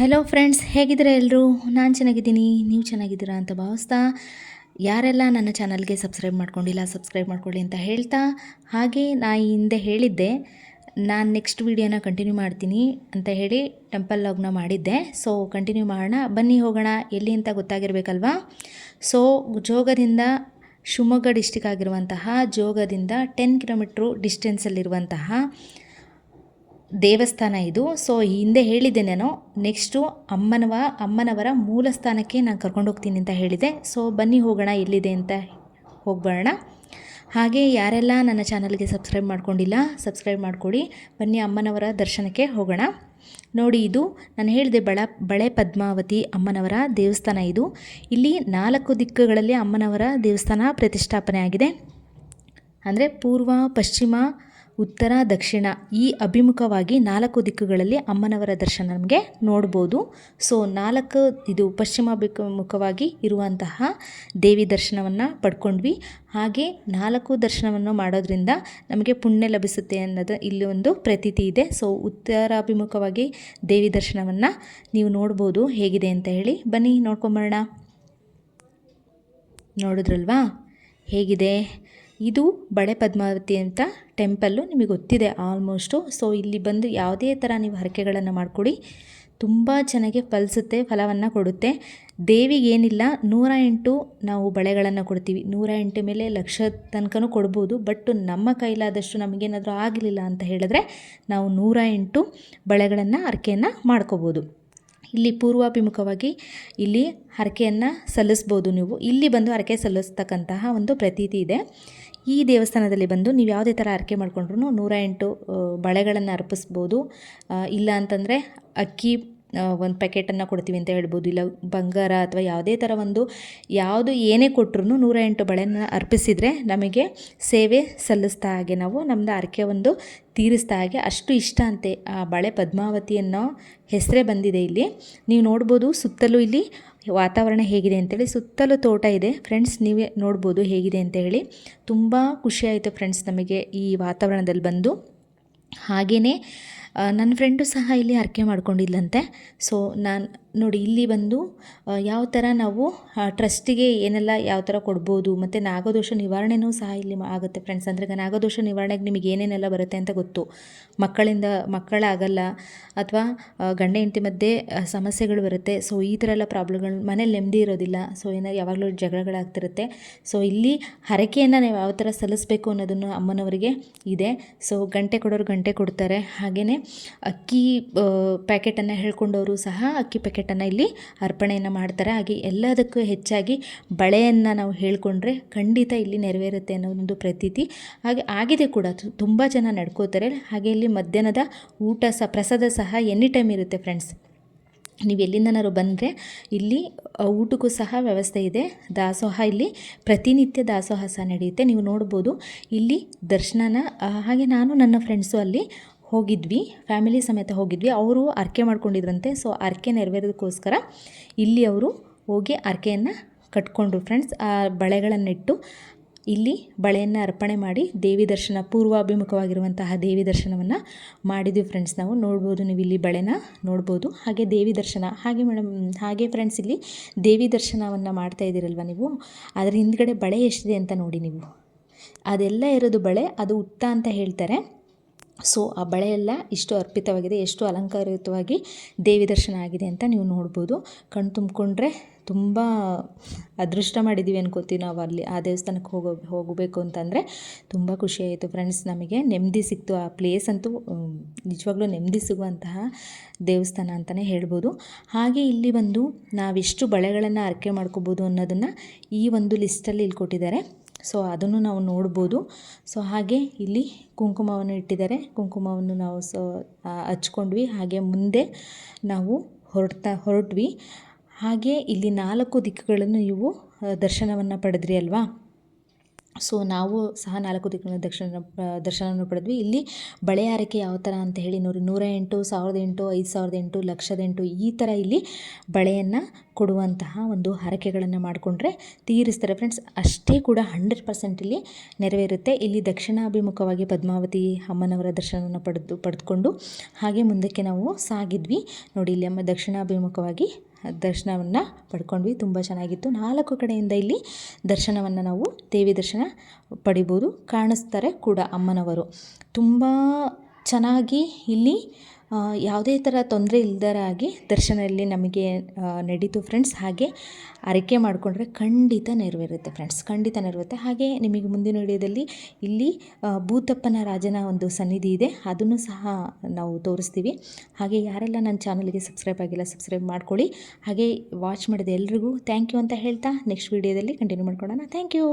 Hello friends ಹೇಗಿದ್ದೀರಾ ಎಲ್ಲರೂ ನಾನು ಚೆನ್ನಾಗಿದ್ದೀನಿ, ನೀವು ಚೆನ್ನಾಗಿದ್ದೀರಾ ಅಂತ ಭಾವಿಸ್ತಾ, ಯಾರೆಲ್ಲ ನನ್ನ ಚಾನಲ್ಗೆ ಸಬ್ಸ್ಕ್ರೈಬ್ ಮಾಡ್ಕೊಂಡಿಲ್ಲ ಸಬ್ಸ್ಕ್ರೈಬ್ ಮಾಡ್ಕೊಳ್ಳಿ ಅಂತ ಹೇಳ್ತಾ, ಹಾಗೆ ನಾ ಹಿಂದೆ ಹೇಳಿದ್ದೆ, ನಾನು ನೆಕ್ಸ್ಟ್ ವೀಡಿಯೋನ ಕಂಟಿನ್ಯೂ ಮಾಡ್ತೀನಿ ಅಂತ ಹೇಳಿ ಟೆಂಪಲ್ ಲಾಗ್ನ ಮಾಡಿದ್ದೆ. ಸೊ ಕಂಟಿನ್ಯೂ ಮಾಡೋಣ. ಬನ್ನಿ ಹೋಗೋಣ, ಎಲ್ಲಿ ಅಂತ ಗೊತ್ತಾಗಿರಬೇಕಲ್ವಾ? ಸೊ ಜೋಗದಿಂದ ಶಿವಮೊಗ್ಗ ಡಿಸ್ಟಿಕ್ ಆಗಿರುವಂತಹ, ಜೋಗದಿಂದ ಟೆನ್ ಕಿಲೋಮೀಟ್ರು ಡಿಸ್ಟೆನ್ಸಲ್ಲಿರುವಂತಹ ದೇವಸ್ಥಾನ ಇದು. ಸೊ ಹಿಂದೆ ಹೇಳಿದ್ದೆ ನಾನು ನೆಕ್ಸ್ಟು ಅಮ್ಮನವ, ಅಮ್ಮನವರ ಮೂಲ ಸ್ಥಾನಕ್ಕೆ ನಾನು ಕರ್ಕೊಂಡು ಹೋಗ್ತೀನಿ ಅಂತ ಹೇಳಿದೆ. ಸೊ ಬನ್ನಿ ಹೋಗೋಣ, ಎಲ್ಲಿದೆ ಅಂತ ಹೋಗ್ಬರೋಣ. ಹಾಗೆ ಯಾರೆಲ್ಲ ನನ್ನ ಚಾನಲ್ಗೆ ಸಬ್ಸ್ಕ್ರೈಬ್ ಮಾಡ್ಕೊಂಡಿಲ್ಲ ಸಬ್ಸ್ಕ್ರೈಬ್ ಮಾಡಿಕೊಡಿ. ಬನ್ನಿ ಅಮ್ಮನವರ ದರ್ಶನಕ್ಕೆ ಹೋಗೋಣ. ನೋಡಿ ಇದು, ನಾನು ಹೇಳಿದೆ ಬಳ, ಬಳೆ ಪದ್ಮಾವತಿ ಅಮ್ಮನವರ ದೇವಸ್ಥಾನ ಇದು. ಇಲ್ಲಿ ನಾಲ್ಕು ದಿಕ್ಕುಗಳಲ್ಲಿ ಅಮ್ಮನವರ ದೇವಸ್ಥಾನ ಪ್ರತಿಷ್ಠಾಪನೆ ಆಗಿದೆ. ಅಂದರೆ ಪೂರ್ವ, ಪಶ್ಚಿಮ ಉತ್ತರ, ದಕ್ಷಿಣ ಈ ಅಭಿಮುಖವಾಗಿ ನಾಲ್ಕು ದಿಕ್ಕುಗಳಲ್ಲಿ ಅಮ್ಮನವರ ದರ್ಶನ ನಮಗೆ ನೋಡ್ಬೋದು. ಸೊ ನಾಲ್ಕು ಇದು ಪಶ್ಚಿಮಾಭಿಮುಖವಾಗಿ ಇರುವಂತಹ ದೇವಿ ದರ್ಶನವನ್ನು ಪಡ್ಕೊಂಡ್ವಿ. ಹಾಗೆ ನಾಲ್ಕು ದರ್ಶನವನ್ನು ಮಾಡೋದ್ರಿಂದ ನಮಗೆ ಪುಣ್ಯ ಲಭಿಸುತ್ತೆ ಅನ್ನೋದು ಇಲ್ಲಿ ಒಂದು ಪ್ರತೀತಿ ಇದೆ. ಸೊ ಉತ್ತರಾಭಿಮುಖವಾಗಿ ದೇವಿ ದರ್ಶನವನ್ನು ನೀವು ನೋಡ್ಬೋದು. ಹೇಗಿದೆ ಅಂತ ಹೇಳಿ ಬನ್ನಿ, ನೋಡ್ಕೊಂಬರೋಣ. ನೋಡಿದ್ರಲ್ವಾ? ಹೇಗಿದೆ? ಇದು ಬಳೆ ಪದ್ಮಾವತಿ ಅಂತ ಟೆಂಪಲ್ಲು ನಿಮಗೆ ಗೊತ್ತಿದೆ ಆಲ್ಮೋಸ್ಟು. ಸೊ ಇಲ್ಲಿ ಬಂದು ಯಾವುದೇ ಥರ ನೀವು ಹರಕೆಗಳನ್ನು ಮಾಡಿಕೊಡಿ. ತುಂಬ ಚೆನ್ನಾಗಿ ಫಲಿಸುತ್ತೆ, ಫಲವನ್ನು ಕೊಡುತ್ತೆ. ದೇವಿಗೇನಿಲ್ಲ ನೂರ ಎಂಟು ನಾವು ಬಳೆಗಳನ್ನು ಕೊಡ್ತೀವಿ. ನೂರ ಎಂಟು ಮೇಲೆ ಲಕ್ಷ ತನಕನೂ ಕೊಡ್ಬೋದು. ಬಟ್ ನಮ್ಮ ಕೈಲಾದಷ್ಟು ನಮಗೇನಾದರೂ ಆಗಲಿಲ್ಲ ಅಂತ ಹೇಳಿದ್ರೆ ನಾವು ನೂರ ಎಂಟು ಬಳೆಗಳನ್ನು ಅರ್ಕೆಯನ್ನು ಮಾಡ್ಕೋಬೋದು. ಇಲ್ಲಿ ಪೂರ್ವಾಭಿಮುಖವಾಗಿ ಇಲ್ಲಿ ಹರಕೆಯನ್ನು ಸಲ್ಲಿಸ್ಬೋದು ನೀವು. ಇಲ್ಲಿ ಬಂದು ಹರಕೆ ಸಲ್ಲಿಸ್ತಕ್ಕಂತಹ ಒಂದು ಪ್ರತೀತಿ ಇದೆ. ಈ ದೇವಸ್ಥಾನದಲ್ಲಿ ಬಂದು ನೀವು ಯಾವುದೇ ಥರ ಹರಕೆ ಮಾಡಿಕೊಂಡ್ರು ನೂರ ಎಂಟು ಬಳೆಗಳನ್ನು ಅರ್ಪಿಸ್ಬೋದು. ಇಲ್ಲ ಅಂತಂದರೆ ಅಕ್ಕಿ ಒಂದು ಪ್ಯಾಕೆಟನ್ನು ಕೊಡ್ತೀವಿ ಅಂತ ಹೇಳ್ಬೋದು. ಇಲ್ಲ ಬಂಗಾರ ಅಥವಾ ಯಾವುದೇ ಥರ ಒಂದು ಯಾವುದು ಏನೇ ಕೊಟ್ಟರು ನೂರ ಎಂಟು ಬಳೆನ ಅರ್ಪಿಸಿದರೆ ನಮಗೆ ಸೇವೆ ಸಲ್ಲಿಸ್ತಾ ಹಾಗೆ ನಾವು ನಮ್ಮದು ಅರಕೆ ಒಂದು ತೀರಿಸ್ತಾ ಹಾಗೆ ಅಷ್ಟು ಇಷ್ಟ ಅಂತೆ. ಆ ಬಳೆ ಪದ್ಮಾವತಿ ಅನ್ನೋ ಹೆಸರೇ ಬಂದಿದೆ ಇಲ್ಲಿ. ನೀವು ನೋಡ್ಬೋದು ಸುತ್ತಲೂ ಇಲ್ಲಿ ವಾತಾವರಣ ಹೇಗಿದೆ ಅಂತೇಳಿ. ಸುತ್ತಲೂ ತೋಟ ಇದೆ. ಫ್ರೆಂಡ್ಸ್ ನೀವೇ ನೋಡ್ಬೋದು ಹೇಗಿದೆ ಅಂತ ಹೇಳಿ. ತುಂಬ ಖುಷಿಯಾಯಿತು ಫ್ರೆಂಡ್ಸ್ ನಮಗೆ ಈ ವಾತಾವರಣದಲ್ಲಿ ಬಂದು. ಹಾಗೆಯೇ ನನ್ನ ಫ್ರೆಂಡು ಸಹ ಇಲ್ಲಿ ಹರಕೆ ಮಾಡ್ಕೊಂಡಿದ್ಲಂತೆ. ಸೊ ನಾನು ನೋಡಿ ಇಲ್ಲಿ ಬಂದು ಯಾವ ಥರ ನಾವು ಟ್ರಸ್ಟಿಗೆ ಏನೆಲ್ಲ ಯಾವ ಥರ ಕೊಡ್ಬೋದು, ಮತ್ತು ನಾಗದೋಷ ನಿವಾರಣೆನೂ ಸಹ ಇಲ್ಲಿ ಆಗುತ್ತೆ ಫ್ರೆಂಡ್ಸ್ ಅಂದರೆ ನಾಗದೋಷ ನಿವಾರಣೆಗೆ ನಿಮಗೆ ಏನೇನೆಲ್ಲ ಬರುತ್ತೆ ಅಂತ ಗೊತ್ತು. ಮಕ್ಕಳಿಂದ ಮಕ್ಕಳಾಗಲ್ಲ, ಅಥವಾ ಗಂಡ ಹೆಂಡತಿ ಮಧ್ಯೆ ಸಮಸ್ಯೆಗಳು ಬರುತ್ತೆ. ಸೊ ಈ ಥರ ಎಲ್ಲ ಪ್ರಾಬ್ಲಮ್ಗಳು ಮನೇಲಿ ನೆಮ್ಮದಿ ಇರೋದಿಲ್ಲ. ಸೊ ಏನೋ ಯಾವಾಗಲೂ ಜಗಳಗಳಾಗ್ತಿರುತ್ತೆ. ಸೊ ಇಲ್ಲಿ ಹರಕೆಯನ್ನು ನಾವು ಯಾವ ಥರ ಸಲ್ಲಿಸಬೇಕು ಅನ್ನೋದನ್ನು ಅಮ್ಮನವರಿಗೆ ಇದೆ. ಸೊ ಗಂಟೆ ಕೊಡೋರು ಗಂಟೆ ಕೊಡ್ತಾರೆ. ಹಾಗೆಯೇ ಅಕ್ಕಿ ಪ್ಯಾಕೆಟನ್ನು ಹೇಳ್ಕೊಂಡವರು ಸಹ ಅಕ್ಕಿ ಪ್ಯಾಕೆಟನ್ನು ಇಲ್ಲಿ ಅರ್ಪಣೆಯನ್ನು ಮಾಡ್ತಾರೆ. ಹಾಗೆ ಎಲ್ಲದಕ್ಕೂ ಹೆಚ್ಚಾಗಿ ಬಳೆಯನ್ನು ನಾವು ಹೇಳಿಕೊಂಡ್ರೆ ಖಂಡಿತ ಇಲ್ಲಿ ನೆರವೇರುತ್ತೆ ಅನ್ನೋ ಒಂದು ಪ್ರತೀತಿ. ಹಾಗೆ ಆಗಿದೆ ಕೂಡ ತುಂಬ ಜನ ನಡ್ಕೋತಾರೆ. ಹಾಗೆ ಇಲ್ಲಿ ಮಧ್ಯಾಹ್ನದ ಊಟ ಸಹ ಪ್ರಸಾದ ಸಹ ಎನಿ ಟೈಮ್ ಇರುತ್ತೆ ಫ್ರೆಂಡ್ಸ್ ನೀವು ಎಲ್ಲಿಂದನಾದ್ರು ಬಂದರೆ ಇಲ್ಲಿ ಊಟಕ್ಕೂ ಸಹ ವ್ಯವಸ್ಥೆ ಇದೆ. ದಾಸೋಹ ಇಲ್ಲಿ, ಪ್ರತಿನಿತ್ಯ ದಾಸೋಹ ಸಹ ನಡೆಯುತ್ತೆ. ನೀವು ನೋಡ್ಬೋದು, ಇಲ್ಲಿ ದರ್ಶನನ ಹಾಗೆ ನಾನು, ನನ್ನ ಫ್ರೆಂಡ್ಸು ಅಲ್ಲಿ ಹೋಗಿದ್ವಿ ಫ್ಯಾಮಿಲಿ ಸಮೇತ ಹೋಗಿದ್ವಿ. ಅವರು ಅರ್ಕೆ ಮಾಡ್ಕೊಂಡಿದ್ರಂತೆ ಸೊ ಅರ್ಕೆ ನೆರವೇರೋದಕ್ಕೋಸ್ಕರ ಇಲ್ಲಿ ಅವರು ಹೋಗಿ ಅರ್ಕೆಯನ್ನು ಕಟ್ಕೊಂಡ್ರು. ಫ್ರೆಂಡ್ಸ್ ಆ ಬಳೆಗಳನ್ನಿಟ್ಟು ಇಲ್ಲಿ ಬಳೆಯನ್ನು ಅರ್ಪಣೆ ಮಾಡಿ ದೇವಿ ದರ್ಶನ, ಪೂರ್ವಾಭಿಮುಖವಾಗಿರುವಂತಹ ದೇವಿ ದರ್ಶನವನ್ನು ಮಾಡಿದ್ವಿ ಫ್ರೆಂಡ್ಸ್ ನಾವು ನೋಡ್ಬೋದು, ನೀವು ಇಲ್ಲಿ ಬಳೆನ ನೋಡ್ಬೋದು. ಹಾಗೆ ದೇವಿ ದರ್ಶನ, ಹಾಗೆ ಮೇಡಮ್ ಹಾಗೆ ಫ್ರೆಂಡ್ಸ್ ಇಲ್ಲಿ ದೇವಿ ದರ್ಶನವನ್ನು ಮಾಡ್ತಾ ಇದ್ದೀರಲ್ವ ನೀವು? ಅದರ ಹಿಂದ್ಗಡೆ ಬಳೆ ಎಷ್ಟಿದೆ ಅಂತ ನೋಡಿ ನೀವು. ಅದೆಲ್ಲ ಇರೋದು ಬಳೆ, ಅದು ಉತ್ತ ಅಂತ ಹೇಳ್ತಾರೆ. ಸೊ ಆ ಬಳೆ ಎಲ್ಲ ಇಷ್ಟು ಅರ್ಪಿತವಾಗಿದೆ, ಎಷ್ಟು ಅಲಂಕಾರಯುತವಾಗಿ ದೇವಿ ದರ್ಶನ ಆಗಿದೆ ಅಂತ ನೀವು ನೋಡ್ಬೋದು. ಕಣ್ಣು ತುಂಬಿಕೊಂಡ್ರೆ ತುಂಬ ಅದೃಷ್ಟ ಮಾಡಿದ್ದೀವಿ ಅನ್ಕೋತೀವಿ ನಾವು ಅಲ್ಲಿ. ಆ ದೇವಸ್ಥಾನಕ್ಕೆ ಹೋಗೋ, ಹೋಗಬೇಕು ಅಂತಂದರೆ ತುಂಬ ಖುಷಿಯಾಯಿತು ಫ್ರೆಂಡ್ಸ್ ನಮಗೆ. ನೆಮ್ಮದಿ ಸಿಕ್ತು. ಆ ಪ್ಲೇಸ್ ಅಂತೂ ನಿಜವಾಗ್ಲೂ ನೆಮ್ಮದಿ ಸಿಗುವಂತಹ ದೇವಸ್ಥಾನ ಅಂತಲೇ ಹೇಳ್ಬೋದು. ಹಾಗೆ ಇಲ್ಲಿ ಬಂದು ನಾವೆಷ್ಟು ಬಳೆಗಳನ್ನು ಆರೈಕೆ ಮಾಡ್ಕೋಬೋದು ಅನ್ನೋದನ್ನು ಈ ಒಂದು ಲಿಸ್ಟಲ್ಲಿ ಇಲ್ಲಿ ಕೊಟ್ಟಿದ್ದಾರೆ. ಸೊ ಅದನ್ನು ನಾವು ನೋಡ್ಬೋದು. ಸೊ ಹಾಗೆ ಇಲ್ಲಿ ಕುಂಕುಮವನ್ನು ಇಟ್ಟಿದ್ದಾರೆ. ಕುಂಕುಮವನ್ನು ನಾವು ಸೊ ಹಚ್ಕೊಂಡ್ವಿ. ಹಾಗೆ ಮುಂದೆ ನಾವು ಹೊರಡ್ತಾ, ಹೊರಟ್ವಿ. ಹಾಗೆ ಇಲ್ಲಿ ನಾಲ್ಕು ದಿಕ್ಕುಗಳನ್ನು ನೀವು ದರ್ಶನವನ್ನು ಪಡೆದ್ರಿ ಅಲ್ವಾ? ಸೊ ನಾವು ಸಹ ನಾಲ್ಕು ದಿಕ್ಕಿನ ದಕ್ಷಿಣ ದರ್ಶನವನ್ನು ಪಡೆದ್ವಿ. ಇಲ್ಲಿ ಬಳೆ ಆರೈಕೆ ಯಾವ ಥರ ಅಂತ ಹೇಳಿ ನೋಡಿ, ನೂರ ಎಂಟು, ಸಾವಿರದ ಎಂಟು, ಐದು ಸಾವಿರದ ಎಂಟು, ಲಕ್ಷದ ಎಂಟು ಈ ಥರ ಇಲ್ಲಿ ಬಳೆಯನ್ನು ಕೊಡುವಂತಹ ಒಂದು ಹರಕೆಗಳನ್ನು ಮಾಡಿಕೊಂಡ್ರೆ ತೀರಿಸ್ತಾರೆ. ಫ್ರೆಂಡ್ಸ್, ಅಷ್ಟೇ ಕೂಡ ಹಂಡ್ರೆಡ್ ಪರ್ಸೆಂಟ್ ಇಲ್ಲಿ ನೆರವೇರುತ್ತೆ. ಇಲ್ಲಿ ದಕ್ಷಿಣಾಭಿಮುಖವಾಗಿ ಪದ್ಮಾವತಿ ಅಮ್ಮನವರ ದರ್ಶನವನ್ನು ಪಡೆದು, ಪಡೆದುಕೊಂಡು ಹಾಗೆ ಮುಂದಕ್ಕೆ ನಾವು ಸಾಗಿದ್ವಿ. ನೋಡಿ, ಇಲ್ಲಿ ಅಮ್ಮ ದಕ್ಷಿಣಾಭಿಮುಖವಾಗಿ ದರ್ಶನವನ್ನು ಪಡ್ಕೊಂಡ್ವಿ. ತುಂಬ ಚೆನ್ನಾಗಿತ್ತು. ನಾಲ್ಕು ಕಡೆಯಿಂದ ಇಲ್ಲಿ ದರ್ಶನವನ್ನು ನಾವು ದೇವಿ ದರ್ಶನ ಪಡಿಬೋದು. ಕಾಣಿಸ್ತಾರೆ ಕೂಡ ಅಮ್ಮನವರು. ತುಂಬ ಚೆನ್ನಾಗಿ ಇಲ್ಲಿ ಯಾವುದೇ ಥರ ತೊಂದರೆ ಇಲ್ದರಾಗಿ ದರ್ಶನ ಇಲ್ಲಿ ನಮಗೆ ನಡೀತು ಫ್ರೆಂಡ್ಸ್ ಹಾಗೆ ಅರಕೆ ಮಾಡಿಕೊಂಡ್ರೆ ಖಂಡಿತ ನೆರವೇರುತ್ತೆ ಫ್ರೆಂಡ್ಸ್ ಖಂಡಿತ ನೆರವೇರುತ್ತೆ. ಹಾಗೆ ನಿಮಗೆ ಮುಂದಿನ ವಿಡಿಯೋದಲ್ಲಿ ಇಲ್ಲಿ ಭೂತಪ್ಪನ ರಾಜನ ಒಂದು ಸನ್ನಿಧಿ ಇದೆ. ಅದನ್ನು ಸಹ ನಾವು ತೋರಿಸ್ತೀವಿ. ಹಾಗೆ ಯಾರೆಲ್ಲ ನನ್ನ ಚಾನಲ್ಗೆ ಸಬ್ಸ್ಕ್ರೈಬ್ ಆಗಿಲ್ಲ ಸಬ್ಸ್ಕ್ರೈಬ್ ಮಾಡ್ಕೊಳ್ಳಿ. ಹಾಗೆ ವಾಚ್ ಮಾಡಿದ ಎಲ್ರಿಗೂ ಥ್ಯಾಂಕ್ ಯು ಅಂತ ಹೇಳ್ತಾ ನೆಕ್ಸ್ಟ್ ವಿಡಿಯೋದಲ್ಲಿ ಕಂಟಿನ್ಯೂ ಮಾಡ್ಕೊಳ್ಳೋಣ. Thank you